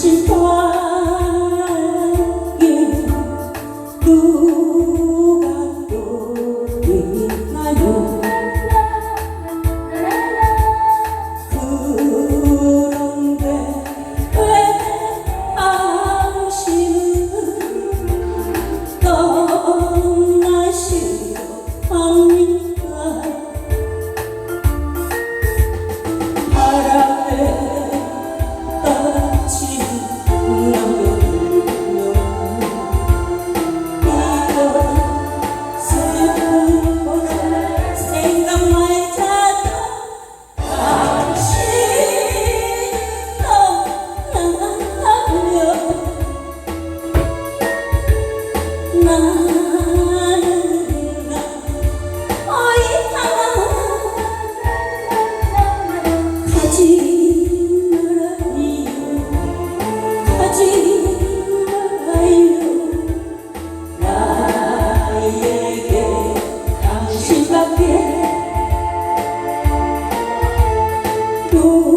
she's poor. tu.